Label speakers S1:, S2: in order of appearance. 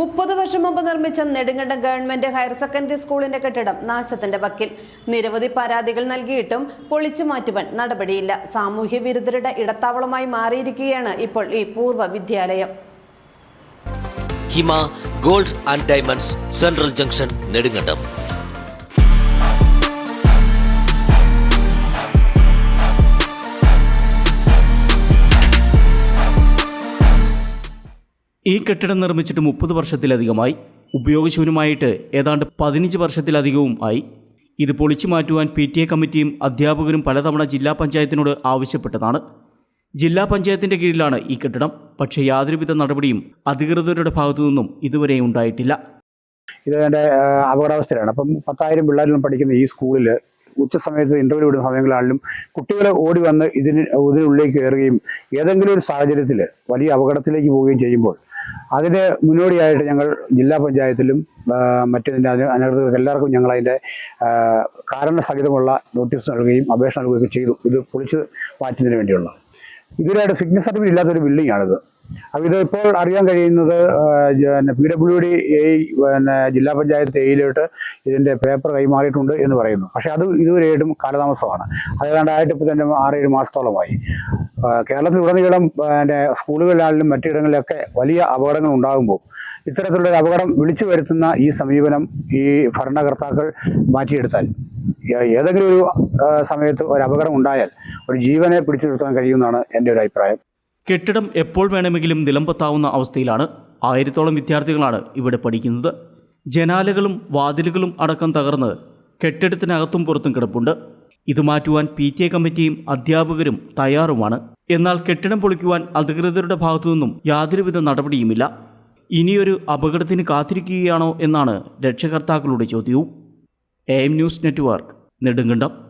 S1: മുപ്പത് വർഷം മുമ്പ് നിർമ്മിച്ച നെടുങ്കണ്ടം ഗവൺമെന്റ് ഹയർ സെക്കൻഡറി സ്കൂളിന്റെ കെട്ടിടം നാശത്തിന്റെ വക്കിൽ. നിരവധി പരാതികൾ നൽകിയിട്ടും പൊളിച്ചു മാറ്റുവാൻ നടപടിയില്ല. സാമൂഹ്യ വിരുദ്ധരുടെ ഇടത്താവളമായി മാറിയിരിക്കുകയാണ് ഇപ്പോൾ ഈ പൂർവ വിദ്യാലയം.
S2: Hima gold and diamonds central junction Nedumkandam.
S3: ഈ കെട്ടിടം നിർമ്മിച്ചിട്ട് മുപ്പത് വർഷത്തിലധികമായി ഉപയോഗശൂന്യമായിട്ട് ഏതാണ്ട് പതിനഞ്ച് വർഷത്തിലധികവും ആയി. ഇത് പൊളിച്ചു മാറ്റുവാൻ പി ടി എ കമ്മിറ്റിയും അധ്യാപകരും പലതവണ ജില്ലാ പഞ്ചായത്തിനോട് ആവശ്യപ്പെട്ടതാണ്. ജില്ലാ പഞ്ചായത്തിന്റെ കീഴിലാണ് ഈ കെട്ടിടം. പക്ഷേ യാതൊരുവിധ നടപടിയും അധികൃതരുടെ ഭാഗത്തു നിന്നും ഇതുവരെ ഉണ്ടായിട്ടില്ല.
S4: ഇത് എന്റെ അപകടാവസ്ഥയിലാണ്. അപ്പം പത്തായിരം പിള്ളേരിലും പഠിക്കുന്ന ഈ സ്കൂളിൽ ഉച്ച സമയത്ത് ഇന്റർവ്യൂ വിടുന്ന സമയങ്ങളാണെങ്കിലും കുട്ടികൾ ഓടി വന്ന് ഇതിന് ഇതിനുള്ളിലേക്ക് കയറുകയും ഏതെങ്കിലും ഒരു സാഹചര്യത്തിൽ വലിയ അപകടത്തിലേക്ക് പോവുകയും ചെയ്യുമ്പോൾ അതിന് മുന്നോടിയായിട്ട് ഞങ്ങൾ ജില്ലാ പഞ്ചായത്തിലും മറ്റു അനധികൃതർക്ക് എല്ലാവർക്കും ഞങ്ങൾ അതിന്റെ കാരണസഹിതമുള്ള നോട്ടീസ് നൽകുകയും അപേക്ഷ നൽകുകയും ചെയ്തു. ഇത് പൊളിച്ച് മാറ്റുന്നതിന് വേണ്ടിയുള്ള. ഇതുവരെയായിട്ട് സിഗ്നസ് സർട്ടിഫിക്കറ്റ് ഇല്ലാത്തൊരു ബിൽഡിംഗ് ആണിത്. ഇത് ഇപ്പോൾ അറിയാൻ കഴിയുന്നത് പി ഡബ്ല്യു ഡി എ പിന്നെ ജില്ലാ പഞ്ചായത്ത് എയിലോട്ട് ഇതിന്റെ പേപ്പർ കൈമാറിയിട്ടുണ്ട് എന്ന് പറയുന്നു. പക്ഷേ അത് ഇതുവരെയായിട്ടും കാലതാമസമാണ്. അതേതാണ്ടായിട്ട് ഇപ്പോൾ തന്നെ ആറേഴ് മാസത്തോളമായി. കേരളത്തിലുടനീളം പിന്നെ സ്കൂളുകളിലാണെങ്കിലും മറ്റിടങ്ങളിലൊക്കെ വലിയ അപകടങ്ങൾ ഉണ്ടാകുമ്പോൾ ഇത്തരത്തിലുള്ള അപകടം വിളിച്ചു വരുത്തുന്ന ഈ സമീപനം ഈ ഭരണകർത്താക്കൾ മാറ്റിയെടുത്താൽ ഏതെങ്കിലും ഒരു സമയത്ത് ഒരു അപകടം ഉണ്ടായാൽ ഒരു ജീവനെ പിടിച്ചു നിർത്താൻ കഴിയുമെന്നാണ് എന്റെ ഒരു അഭിപ്രായം.
S3: കെട്ടിടം എപ്പോൾ വേണമെങ്കിലും നിലംപത്താവുന്ന അവസ്ഥയിലാണ് ആയിരത്തോളം വിദ്യാർത്ഥികളാണ് ഇവിടെ പഠിക്കുന്നത്. ജനാലകളും വാതിലുകളും അടക്കം തകർന്ന് കെട്ടിടത്തിനകത്തും പുറത്തും കിടപ്പുണ്ട്. ഇത് മാറ്റുവാൻ പി ടി എ കമ്മിറ്റിയും അധ്യാപകരും തയ്യാറുമാണ്. എന്നാൽ കെട്ടിടം പൊളിക്കുവാൻ അധികൃതരുടെ ഭാഗത്തുനിന്നും യാതൊരുവിധ നടപടിയുമില്ല. ഇനിയൊരു അപകടത്തിന് കാത്തിരിക്കുകയാണോ എന്നാണ് രക്ഷകർത്താക്കളുടെ ചോദ്യവും. M news network Nedumkandam.